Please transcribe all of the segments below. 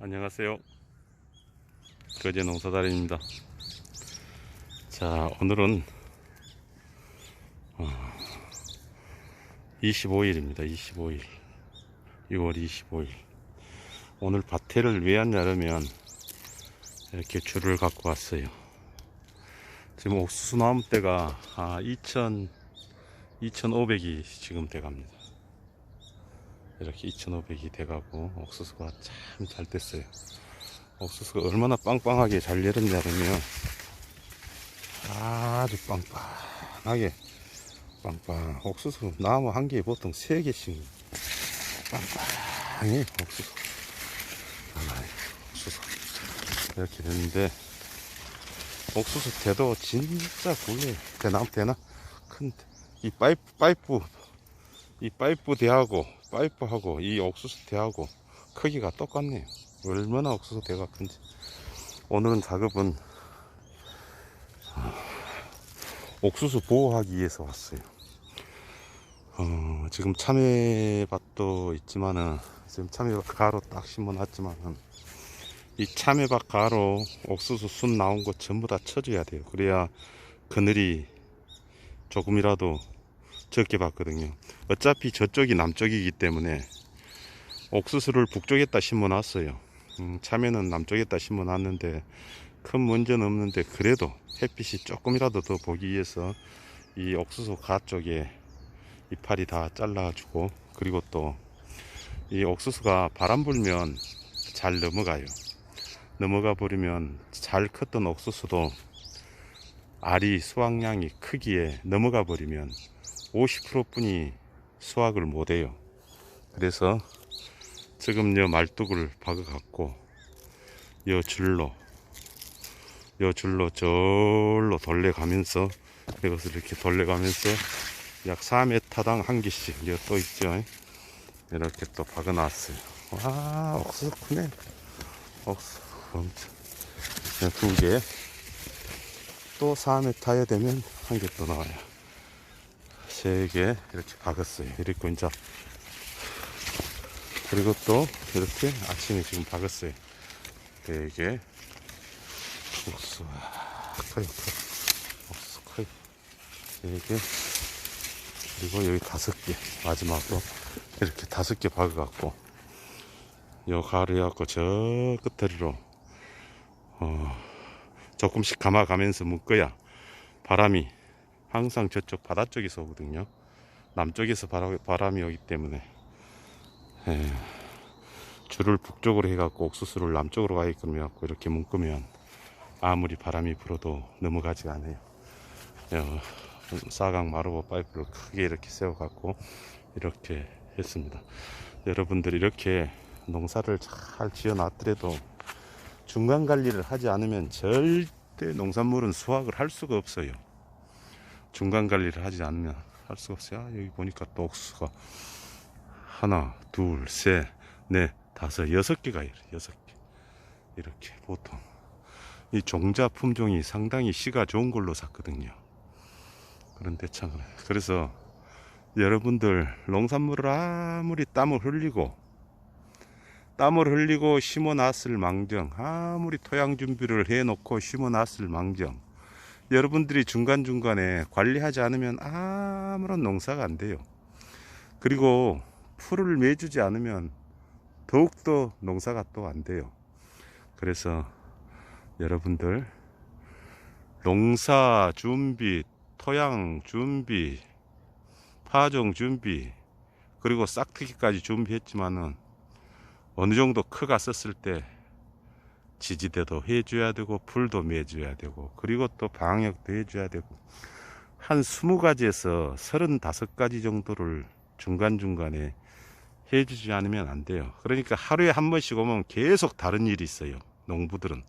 안녕하세요. 거제 농사다리입니다. 자, 오늘은 어, 25일입니다. 25일. 6월 25일. 오늘 밭에를 왜 왔냐면 이렇게 줄을 갖고 왔어요. 지금 옥수수 나무대가 아, 2,000, 2,500이 지금 돼갑니다. 이렇게 2,500이 돼가고 옥수수가 참 잘 됐어요. 옥수수가 얼마나 빵빵하게 잘 열었냐면요. 아주 빵빵하게 빵빵. 옥수수 나무 한 개에 보통 세 개씩 빵빵해 옥수수. 아, 옥수수 이렇게 됐는데 옥수수 대도 진짜 굴려. 대나무 대나 큰 이 파이프 파이프 이 파이프 대하고 파이프하고 이 옥수수 대하고 크기가 똑같네요. 얼마나 옥수수 대가 큰지. 오늘은 작업은 어, 옥수수 보호하기 위해서 왔어요. 어, 지금 참외밭도 있지만은 지금 참외밭 가로 딱 심어놨지만은 이 참외밭 가로 옥수수 순 나온 거 전부 다 쳐줘야 돼요. 그래야 그늘이 조금이라도 적게 받거든요. 어차피 저쪽이 남쪽이기 때문에 옥수수를 북쪽에다 심어놨어요. 음, 참외는 남쪽에다 심어놨는데 큰 문제는 없는데 그래도 햇빛이 조금이라도 더 보기 위해서 이 옥수수 가 쪽에 이파리 다 잘라주고 그리고 또 이 옥수수가 바람 불면 잘 넘어가요. 넘어가 버리면 잘 컸던 옥수수도 알이 수확량이 크기에 넘어가 버리면 50%뿐이 수확을 못해요. 그래서 지금 요 말뚝을 박아 갖고 요 줄로 요 줄로 절로 돌려가면서 이것을 이렇게 돌려가면서 약 4m당 한 개씩 이거 또 있죠. 이렇게 또 박아놨어요. 와 옥수수 크네. 옥수수 엄청 두 개. 또 4m에 되면 한 개 또 나와요. 세 개 이렇게 박았어요. 이렇게 이제 그리고 또 이렇게 아침에 지금 박았어요. 네 개. 옥수 커요, 커. 옥수 커요. 네 개. 그리고 여기 다섯 개. 마지막으로 이렇게 다섯 개 박아갖고 요 가루 해갖고 저 끝으로 어, 조금씩 감아가면서 묶어야 바람이 항상 저쪽 바다 쪽에서 오거든요. 남쪽에서 바람, 바람이 오기 때문에 예, 줄을 북쪽으로 해갖고 옥수수를 남쪽으로 가게끔 해갖고 이렇게 묶으면 아무리 바람이 불어도 넘어가지 않아요. 어, 사각 마루보 파이프를 크게 이렇게 세워갖고 이렇게 했습니다. 여러분들 이렇게 농사를 잘 지어놨더라도 중간 관리를 하지 않으면 절대 농산물은 수확을 할 수가 없어요. 중간 관리를 하지 않으면 할 수가 없어요. 아, 여기 보니까 또 옥수수가 하나, 둘, 셋, 넷, 다섯, 여섯 개가 이래, 여섯 개. 이렇게 보통 이 종자 품종이 상당히 씨가 좋은 걸로 샀거든요. 그런데 참 그래서 여러분들 농산물을 아무리 땀을 흘리고 땀을 흘리고 심어놨을 망정 아무리 토양 준비를 해놓고 심어놨을 망정 여러분들이 중간중간에 관리하지 않으면 아무런 농사가 안 돼요. 그리고 풀을 매주지 않으면 더욱더 농사가 또 안 돼요. 그래서 여러분들 농사 준비 토양 준비 파종 준비 그리고 싹트기까지 준비했지만은 어느 정도 크가 썼을 때 지지대도 해줘야 되고 풀도 매줘야 되고 그리고 또 방역도 해줘야 되고 한 20가지에서 35가지 정도를 중간중간에 해주지 않으면 안 돼요. 그러니까 하루에 한 번씩 오면 계속 다른 일이 있어요. 농부들은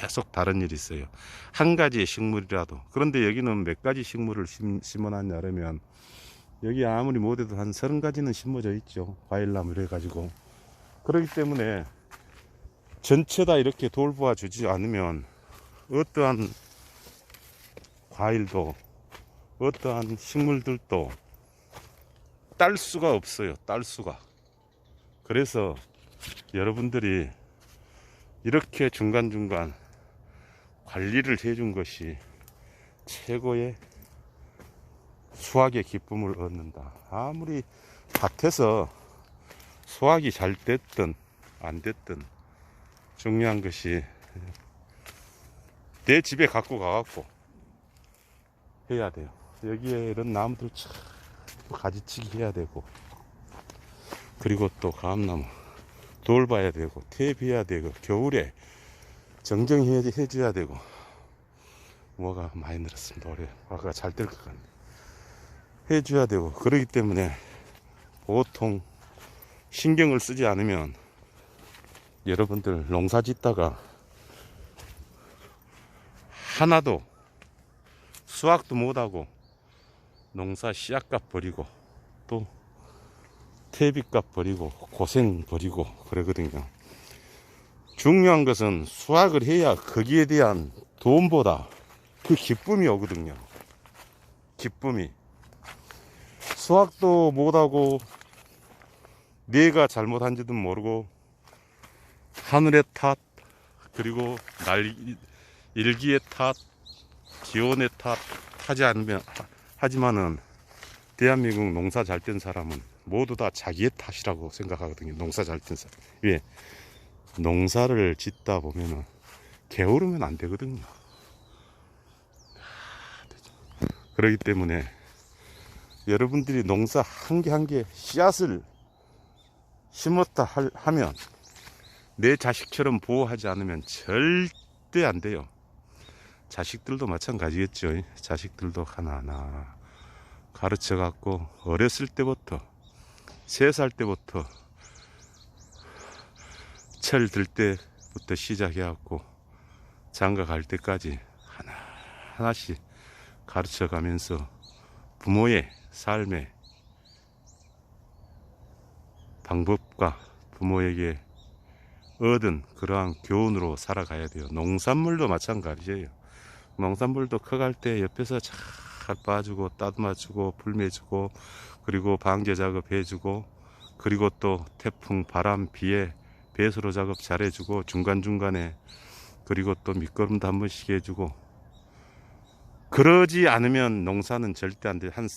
계속 다른 일이 있어요. 한 가지의 식물이라도. 그런데 여기는 몇 가지 식물을 심, 심어놨냐면 여기 아무리 못해도 한 30가지는 심어져 있죠. 과일나무 이래가지고. 그렇기 때문에 전체 다 이렇게 돌보아 주지 않으면 어떠한 과일도 어떠한 식물들도 딸 수가 없어요. 딸 수가. 그래서 여러분들이 이렇게 중간중간 관리를 해준 것이 최고의 수확의 기쁨을 얻는다. 아무리 밭에서 수확이 잘 됐든 안 됐든 중요한 것이 내 집에 갖고 가갖고 해야 돼요. 여기에 이런 나무들 참 가지치기 해야 되고 그리고 또 감나무 돌봐야 되고 퇴비해야 되고 겨울에 정정해 해줘야 되고 뭐가 많이 늘었습니다. 올해 뭐가 잘 될 것 같네. 해줘야 되고 그러기 때문에 보통 신경을 쓰지 않으면 여러분들 농사 짓다가 하나도 수확도 못하고 농사 씨앗값 버리고 또 퇴비값 버리고 고생 버리고 그러거든요. 중요한 것은 수확을 해야 거기에 대한 돈보다 그 기쁨이 오거든요. 기쁨이. 수확도 못하고 내가 잘못한지도 모르고 하늘의 탓 그리고 날 일기의 탓 기온의 탓 하지 않으면 하- 하지만은 대한민국 농사 잘 된 사람은 모두 다 자기의 탓이라고 생각하거든요. 농사 잘 된 사람. 왜? 농사를 짓다 보면은 게으르면 안 되거든요. 그렇기 때문에 여러분들이 농사 한 개 한 개 씨앗을 심었다 할- 하면 내 자식처럼 보호하지 않으면 절대 안 돼요. 자식들도 마찬가지겠죠. 자식들도 하나하나 가르쳐 갖고 어렸을 때부터 세 살 때부터 철 들 때부터 시작해 갖고 장가 갈 때까지 하나 하나씩 가르쳐 가면서 부모의 삶의 방법과 부모에게 얻은 그러한 교훈으로 살아가야 돼요. 농산물도 마찬가지예요. 농산물도 커갈 때 옆에서 잘 봐주고 따듬어주고 불매주고 그리고 방제 작업 해주고 그리고 또 태풍 바람 비에 배수로 작업 잘해주고 중간중간에 그리고 또 밑거름도 한 번씩 해주고 그러지 않으면 농사는 절대 안 돼. 한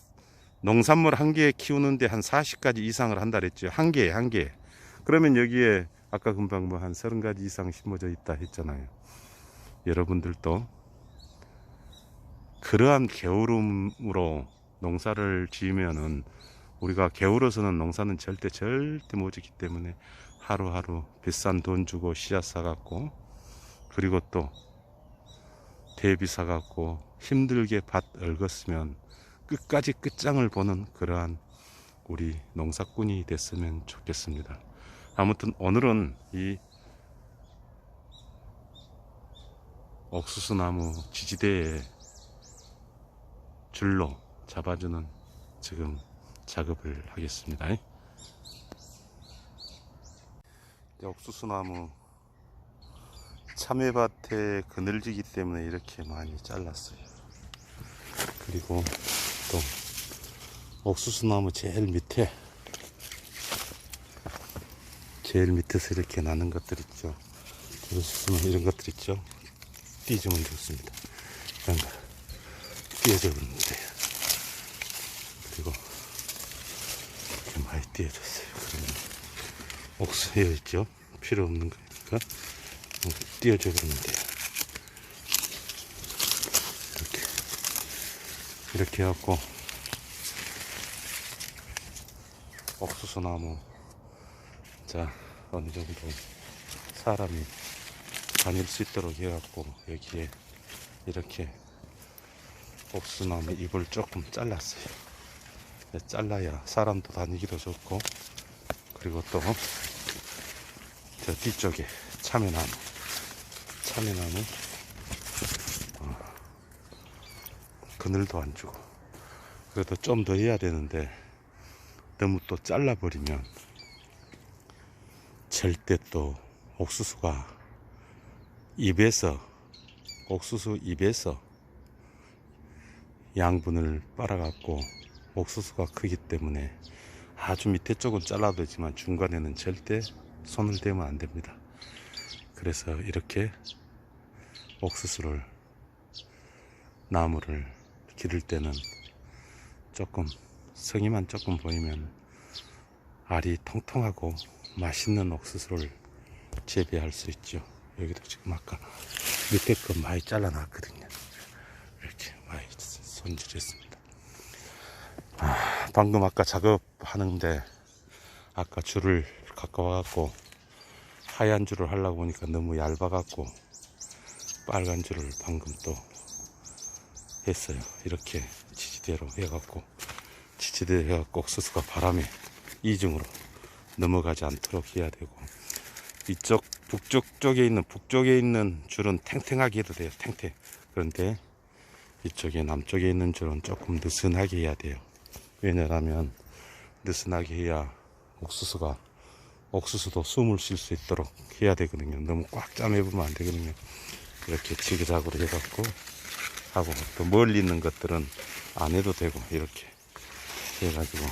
농산물 한 개 키우는데 한 40가지 이상을 한다 그랬죠. 한 개에 한 개. 그러면 여기에 아까 금방 뭐 한 30가지 이상 심어져 있다 했잖아요. 여러분들도 그러한 게으름으로 농사를 지으면은 우리가 게으러서는 농사는 절대 절대 못 짓기 때문에 하루하루 비싼 돈 주고 씨앗 사갖고 그리고 또 대비 사갖고 힘들게 밭 얽었으면 끝까지 끝장을 보는 그러한 우리 농사꾼이 됐으면 좋겠습니다. 아무튼 오늘은 이 옥수수 나무 지지대에 줄로 잡아주는 지금 작업을 하겠습니다. 이 옥수수 나무 참외밭에 그늘지기 때문에 이렇게 많이 잘랐어요. 그리고 또 옥수수 나무 제일 밑에 제일 밑에서 이렇게 나는 것들 있죠. 옥수수는 이런 것들 있죠. 띄주면 좋습니다. 이런 거 띄어주면 돼요. 그리고 이렇게 많이 띄어줬어요. 그러면 옥수수 있죠. 필요 없는 거니까 띄어줘 그러면 돼요. 이렇게 이렇게 해갖고 옥수수 나무 자 어느 정도 사람이 다닐 수 있도록 해갖고 여기에 이렇게 옥수나무 잎을 조금 잘랐어요. 네, 잘라야 사람도 다니기도 좋고 그리고 또 저 뒤쪽에 참외나무 참외나무 어, 그늘도 안 주고 그래도 좀 더 해야 되는데 너무 또 잘라버리면 절대 또 옥수수가 입에서 옥수수 입에서 양분을 빨아갖고 옥수수가 크기 때문에 아주 밑에 쪽은 잘라도 되지만 중간에는 절대 손을 대면 안 됩니다. 그래서 이렇게 옥수수를 나무를 기를 때는 조금 성이만 조금 보이면 알이 통통하고 맛있는 옥수수를 재배할 수 있죠. 여기도 지금 아까 밑에 거 많이 잘라놨거든요. 이렇게 많이 손질했습니다. 아, 방금 아까 작업하는데 아까 줄을 가까워갖고 하얀 줄을 하려고 보니까 너무 얇아갖고 빨간 줄을 방금 또 했어요. 이렇게 지지대로 해갖고 지지대로 해갖고 옥수수가 바람에 이중으로 넘어가지 않도록 해야 되고 이쪽 북쪽 쪽에 있는 북쪽에 있는 줄은 탱탱하게 해도 돼요. 탱탱. 그런데 이쪽에 남쪽에 있는 줄은 조금 느슨하게 해야 돼요. 왜냐하면 느슨하게 해야 옥수수가 옥수수도 숨을 쉴 수 있도록 해야 되거든요. 너무 꽉 짜매보면 안 되거든요. 이렇게 지그작으로 해갖고 하고 또 멀리 있는 것들은 안 해도 되고 이렇게 해가지고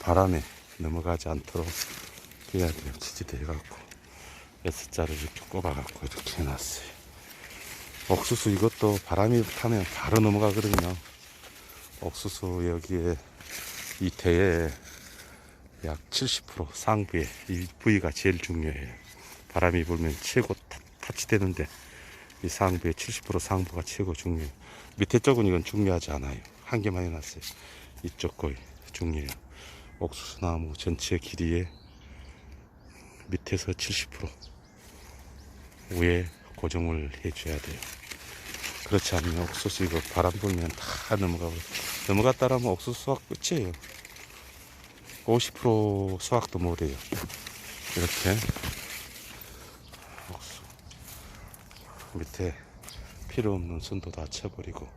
바람에 넘어가지 않도록 해야 돼요. 지지대 해갖고 S자를 이렇게 꼽아갖고 이렇게 해놨어요. 옥수수 이것도 바람이 타면 바로 넘어가거든요. 옥수수 여기에 이 대에 약 70% 상부에 이 부위가 제일 중요해요. 바람이 불면 최고 타, 타치되는데 이 상부에 70% 상부가 최고 중요해요. 밑에 쪽은 이건 중요하지 않아요. 한 개만 해놨어요. 이쪽 거의 중요해요. 옥수수 나무 전체 길이에 밑에서 70% 위에 고정을 해줘야 돼요. 그렇지 않으면 옥수수 이거 바람 불면 다 넘어가고 넘어갔다라면 옥수수 수확 끝이에요. 50% 수확도 못해요. 이렇게 옥수 밑에 필요 없는 선도 다 쳐버리고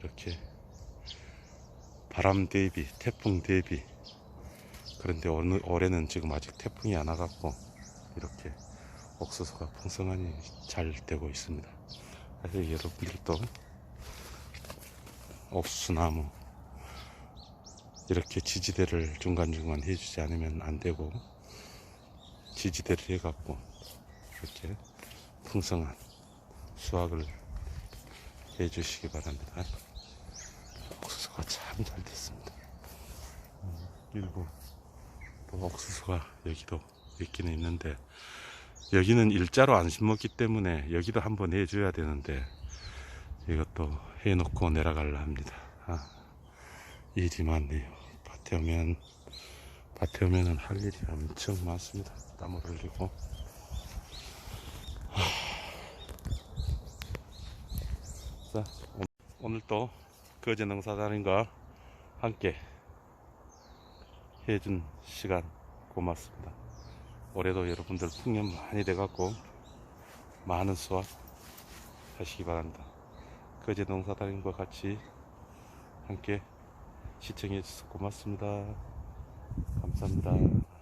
이렇게 바람 대비 태풍 대비 그런데 오늘 올해는 지금 아직 태풍이 안 와갖고 이렇게 옥수수가 풍성하니 잘 되고 있습니다. 그래서 여러분들도 옥수수나무 이렇게 지지대를 중간중간 해주지 않으면 안 되고 지지대를 해갖고 이렇게 풍성한 수확을 해주시기 바랍니다. 옥수수가 참 잘 됐습니다. 음, 일부 또 옥수수가 여기도 있기는 있는데 여기는 일자로 안 심었기 때문에 여기도 한번 해줘야 되는데 이것도 해놓고 내려갈라 합니다. 아, 일이 많네요. 밭에 오면 밭에 오면은 할 일이 엄청 많습니다. 땀을 흘리고 하... 자 오- 오늘 또 거제 농사단인과 함께 해준 시간 고맙습니다. 올해도 여러분들 풍년 많이 돼갖고 많은 수확 하시기 바랍니다. 거제 농사단인과 같이 함께 시청해 주셔서 고맙습니다. 감사합니다.